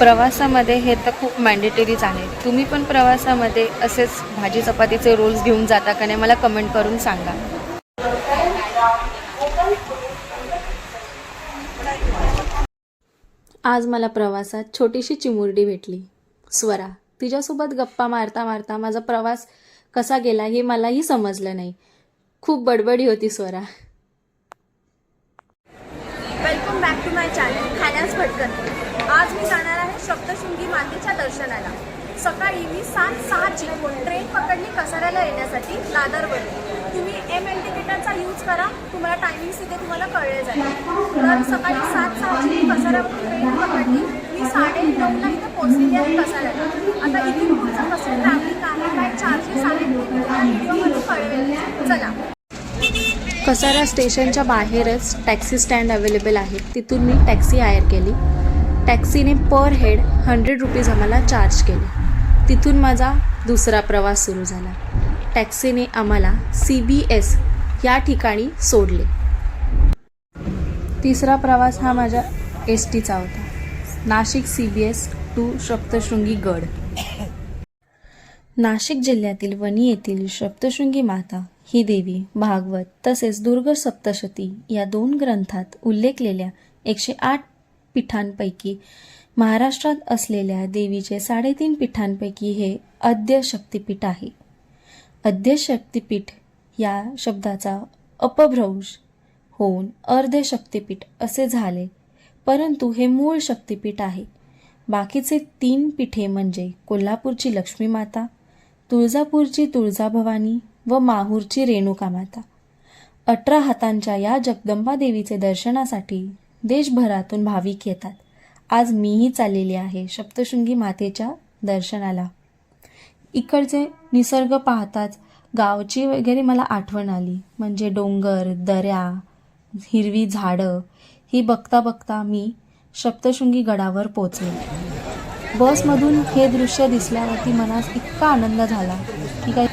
प्रवासामध्ये हे तर खूप मॅन्डेटरीच आहे. तुम्ही पण प्रवासामध्ये असेच भाजी चपातीचे रोल्स घेऊन जाता का नाही मला कमेंट करून सांगा. आज मला प्रवासात छोटीशी चिमुरडी भेटली. स्वरा तिच्यासोबत गप्पा मारता मारता माझा प्रवास कसा गेला हे मलाही समजलं नाही. खूप बडबडी होती Swara. Welcome back to my channel खाण्यास भटकन आज मी जाणार आहे सप्तशृंगी मातेच्या दर्शनाला. सकाळी मी सात सहाची ट्रेन पकडली कसाऱ्याला येण्यासाठी दादरवर तुम्ही एम एल तिकिटाचा यूज करा तुम्हाला टायमिंग तिथे तुम्हाला कळले जाईल. तर सकाळी सात सहाची कसाऱ्यावर ट्रेन पकडली. मी साडे नऊला इथे पोहोचलेली आहे कसाऱ्याला. आता इथून पुढचं कसं ट्रॅफिक आहे काय चार्जेस आहेत व्हिडिओमध्ये कळवेल. चला. कसारा स्टेशनच्या बाहेरच टॅक्सी स्टँड अवेलेबल आहे. तिथून मी टॅक्सी हायर केली. टॅक्सीने पर हेड हंड्रेड रुपीज आम्हाला चार्ज केले. तिथून माझा दुसरा प्रवास सुरू झाला. टॅक्सीने आम्हाला सी बी एस या ठिकाणी सोडले. तिसरा प्रवास हा माझ्या एस टीचा होता. Nashik C B S to Saptashrungi गड. नाशिक जिल्ह्यातील वणी येथील सप्तशृंगी माता ही देवी भागवत तसेच दुर्ग सप्तशती या दोन ग्रंथात उल्लेखलेल्या एकशे आठ पीठांपैकी महाराष्ट्रात असलेल्या देवीचे साडेतीन पीठांपैकी हे अद्य शक्तिपीठ आहे. अद्य शक्तिपीठ या शब्दाचा अपभ्रंश होऊन अर्ध शक्तिपीठ असे झाले परंतु हे मूळ शक्तिपीठ आहे. बाकीचे तीन पीठे म्हणजे कोल्हापूरची लक्ष्मी माता तुळजापूरची तुळजाभवानी व माहूरची रेणुका माता अठरा हातांच्या या जगदंबा देवीचे दर्शनासाठी देशभरातून भाविक येतात. आज मीही चाललेली आहे सप्तशृंगी मातेच्या दर्शनाला. इकडचे निसर्ग पाहताच गावची वगैरे मला आठवण आली. म्हणजे डोंगर दऱ्या हिरवी झाडं ही बघता बघता मी सप्तशृंगी गडावर पोचले. बसमधून हे दृश्य दिसल्यावरती मनास इतका आनंद झाला की काय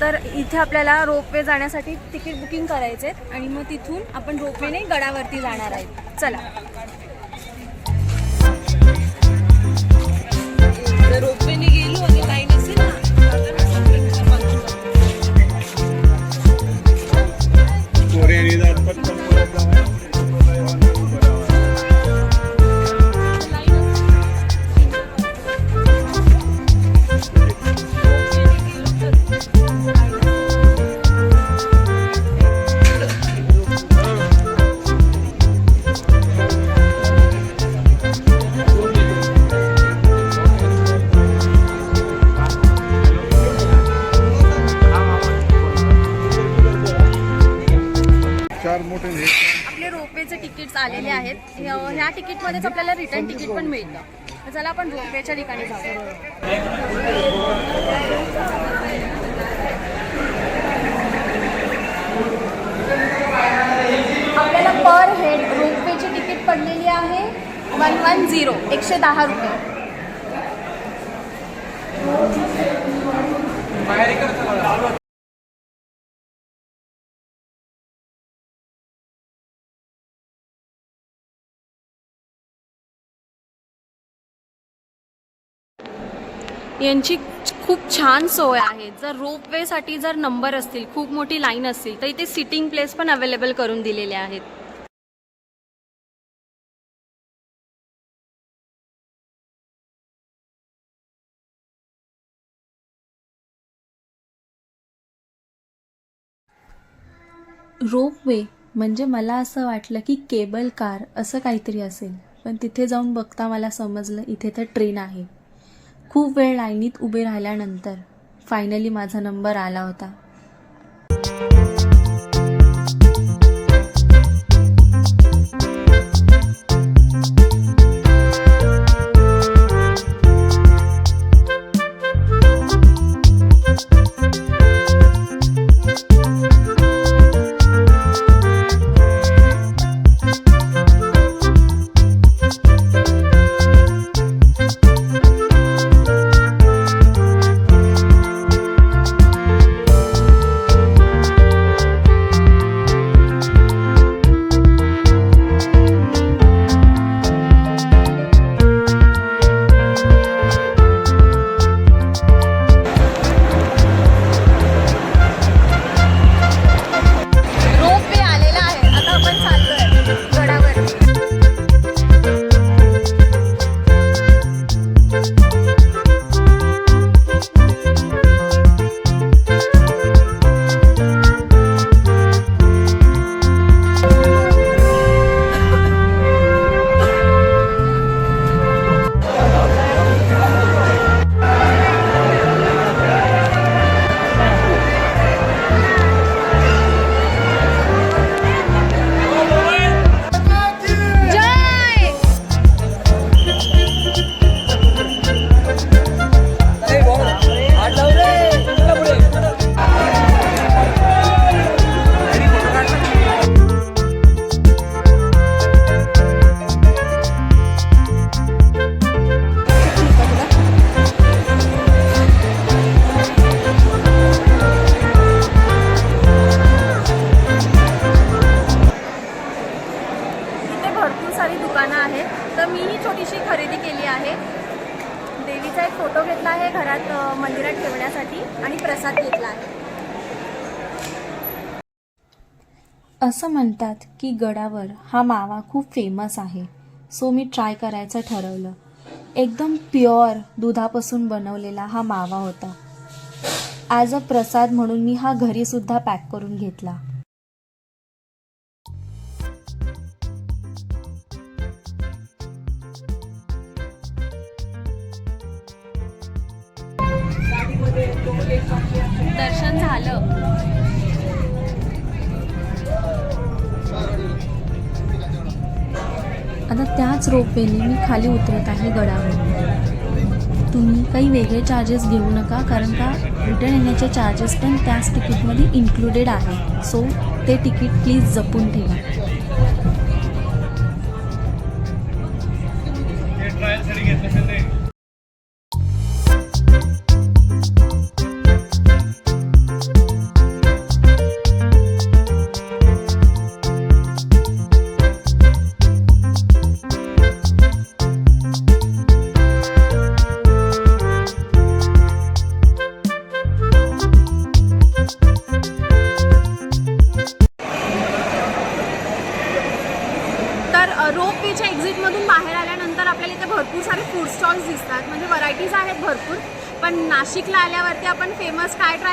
तर इथे आपल्याला रोपवे जाण्यासाठी तिकीट बुकिंग करायचे आणि मग तिथून आपण रोपवेने गडावरती जाणार आहे चला. रोपवेने गेलो मध्येच आपल्याला रिटर्न तिकीट पण मिळतं. चला आपण रोपवेच्या ठिकाणी जाऊ आपल्याला पर हेड रोपवेची तिकीट पडलेली आहे वन वन झिरो एकशे दहा रुपये. यांची खूप छान सोय आहे. जर रोपवेसाठी जर नंबर असतील खूप मोठी लाईन असतील तर इथे सिटिंग प्लेस पण अवेलेबल करून दिलेले आहेत. रोपवे म्हणजे मला असं वाटलं की केबल कार असं काहीतरी असेल. पण तिथे जाऊन बघता मला समजलं इथे तर ट्रेन आहे. खूप वेळ लाईनीत उभे राहिल्यानंतर फायनली माझा नंबर आला होता. मी छोटीशी खरेदी केली आहे. देवीचा एक फोटो घेतला आहे घरात मंदिरात ठेवण्यासाठी आणि प्रसाद घेतला आहे. असं म्हणतात की गडावर हा मावा खूप फेमस आहे. सो मी ट्राय करायचं ठरवलं. एकदम प्युअर दुधापासून बनवलेला हा मावा होता. ॲज अ प्रसाद म्हणून मी हा घरीसुद्धा पॅक करून घेतला. दर्शन झालं. आता त्याच रोपवेने मी खाली उतरत आहे गडावर. तुम्ही काही वेगळे चार्जेस घेऊ नका कारण का रिटर्न येण्याचे चार्जेस पण त्याच तिकीटमध्ये इन्क्लुडेड आहे सो ते तिकीट प्लीज जपून ठेवा.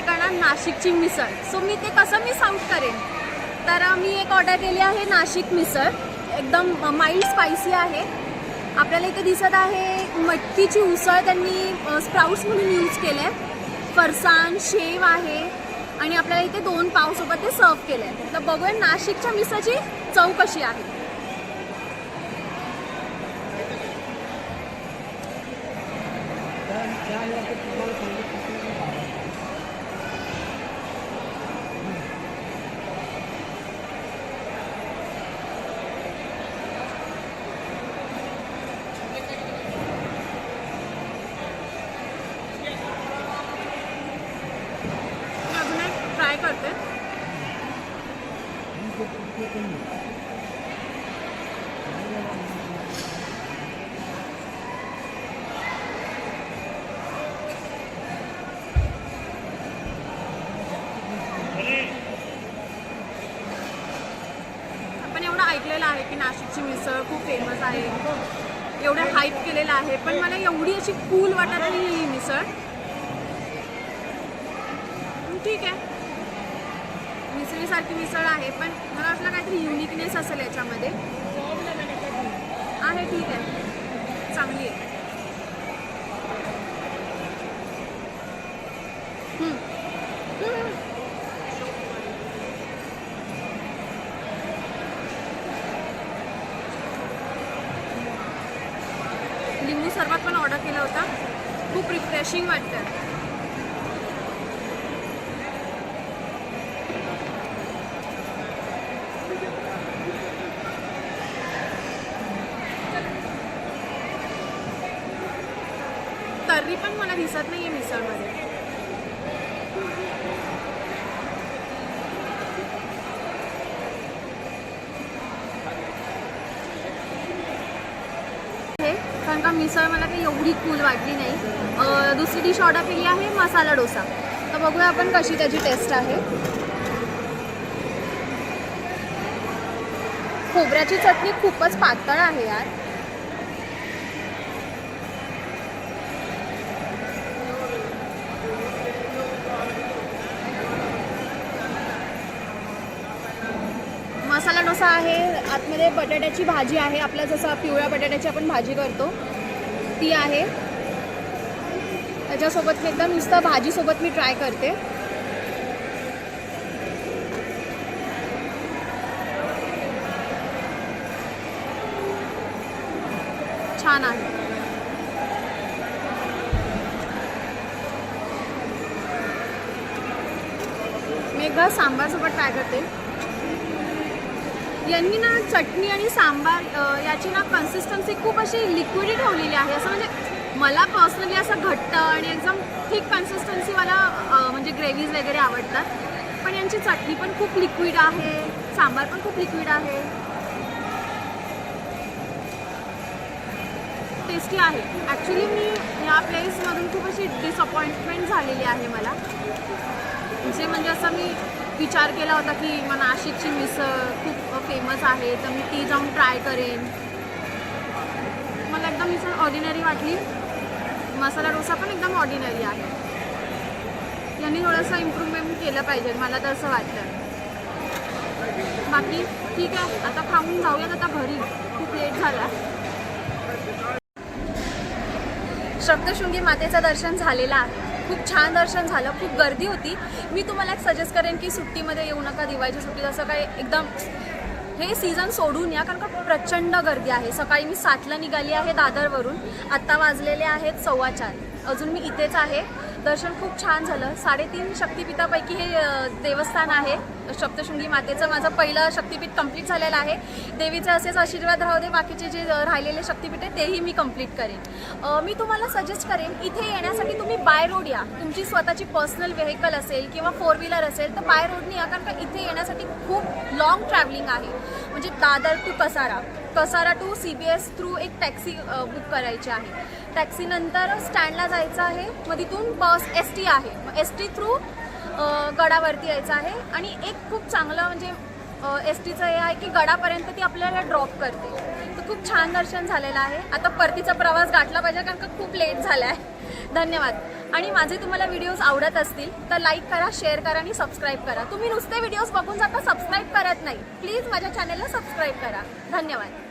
काय करणार नाशिकची मिसळ? सो मी ते कसं मिस आउट करेन? तर मी एक ऑर्डर केली आहे नाशिक मिसळ. एकदम माइल्ड स्पायसी आहे. आपल्याला इथे दिसत आहे मटकीची उसळ त्यांनी स्प्राउट्स म्हणून यूज केले फरसाण शेव आहे. आणि आपल्याला इथे दोन पावसोबत ते सर्व केलं आहे तर बघूया नाशिकच्या मिसळची चव कशी आहे मी अजून एक ट्राय करते आपण एवढं ऐकलेलं आहे की नाशिकची मिसळ खूप फेमस आहे. एवढं हाईप केलेलं आहे पण मला एवढी अशी कूल वाटत नाही ही मिसळ. ठीक आहे. मिसळीसारखी मिसळ आहे पण मला वाटलं काहीतरी युनिकनेस असेल याच्यामध्ये. आहे ठीक आहे. चांगली आहे हम्म. हम्म. लिंबू सरबत पण ऑर्डर केला होता खूप रिफ्रेशिंग वाटतं. तर्री पण मला दिसत नाही आहे मिसळमध्ये आहे कारण का मिसळ मला एवढी कूल वाटली नाही. दुसरी डिश ऑर्डर केली आहे मसाला डोसा. तर बघूया आपण कशी त्याची टेस्ट आहे. खोबऱ्याची चटणी खूपच पातळ आहे यार. मसाला डोसा आहे आतमध्ये बटाट्याची भाजी आहे आपल्या जसं पिवळ्या बटाट्याची आपण भाजी करतो. ती आहे. त्याच्यासोबत मी एकदम नुसतं भाजीसोबत मी ट्राय करते. छान आहे. मी एकदा सांबारसोबत ट्राय करते. यांनी ना चटणी आणि सांबार याची ना कन्सिस्टन्सी खूप अशी लिक्विडी ठेवलेली आहे. असं म्हणजे मला पर्सनली असं घट्ट आणि एकदम थिक कन्सिस्टन्सीवाला मला म्हणजे ग्रेव्हीज वगैरे आवडतात. पण यांची चटणी पण खूप लिक्विड आहे. सांबार पण खूप लिक्विड आहे. टेस्टी आहे. ॲक्च्युली मी या प्लेसमधून खूप अशी डिसअपॉइंटमेंट झालेली आहे मला. जे म्हणजे असं मी विचार केला होता की मला नाशिकची मिसळ खूप फेमस आहे तर मी ती जाऊन ट्राय करेन. मला एकदम मिसळ ऑर्डिनरी वाटली. मसाला डोसा पण एकदम ऑर्डिनरी आहे. यांनी थोडंसं इम्प्रूव्हमेंट केलं पाहिजे मला तर असं वाटतं बाकी ठीक आहे आता खाऊन जाऊयात आता घरी. खूप लेट झाला. सप्तशृंगी मातेचं दर्शन झालेलं आहे. खूप छान दर्शन झालं खूप गर्दी होती. मी तुम्हाला एक सजेस्ट करेन की सुट्टीमध्ये येऊ नका दिवाळीच्या सुट्टीत असं काय एकदम हे सीझन सोडून या कारण का प्रचंड गर्दी आहे. सकाळी मी सातला निघाली आहे दादरवरून. आत्ता वाजलेले आहेत सव्वा चार. अजून मी इथेच आहे. दर्शन खूप छान झालं. साडेतीन शक्तिपीठापैकी हे देवस्थान आहे. सप्तशृंगी मातेचं माझं पहिलं शक्तिपीठ कंप्लीट झालेलं आहे. देवीचे असेच आशीर्वाद राहू दे बाकीचे जे राहिलेले शक्तिपीठ आहे तेही मी कंप्लीट करेन. मी तुम्हाला सजेस्ट करेन इथे येण्यासाठी तुम्ही बाय रोड या. तुमची स्वतःची पर्सनल व्हेकल असेल किंवा फोर व्हीलर असेल तर बाय रोडने या कारण का इथे येण्यासाठी खूप लॉंग ट्रॅव्हलिंग आहे. म्हणजे Dadar to Kasara. Kasara to C B S through एक टॅक्सी बुक करायची आहे. टॅक्सीनंतर स्टँडला जायचं आहे. मग तिथून बस एस टी आहे. मग एस टी थ्रू गडावरती यायचं आहे. आणि एक खूप चांगलं म्हणजे एस टीचं हे आहे की गडापर्यंत ती आपल्याला ड्रॉप करते. तर खूप छान दर्शन झालेलं आहे. आता परतीचा प्रवास गाठला पाहिजे कारण का खूप लेट झाला आहे धन्यवाद. आणि माझे तुम्हाला व्हिडिओज आवडत असतील तर लाईक करा शेअर करा आणि सबस्क्राईब करा. तुम्ही नुसते व्हिडिओज बघून जाता सबस्क्राईब करत नाही. प्लीज माझ्या चॅनलला सबस्क्राईब करा. धन्यवाद.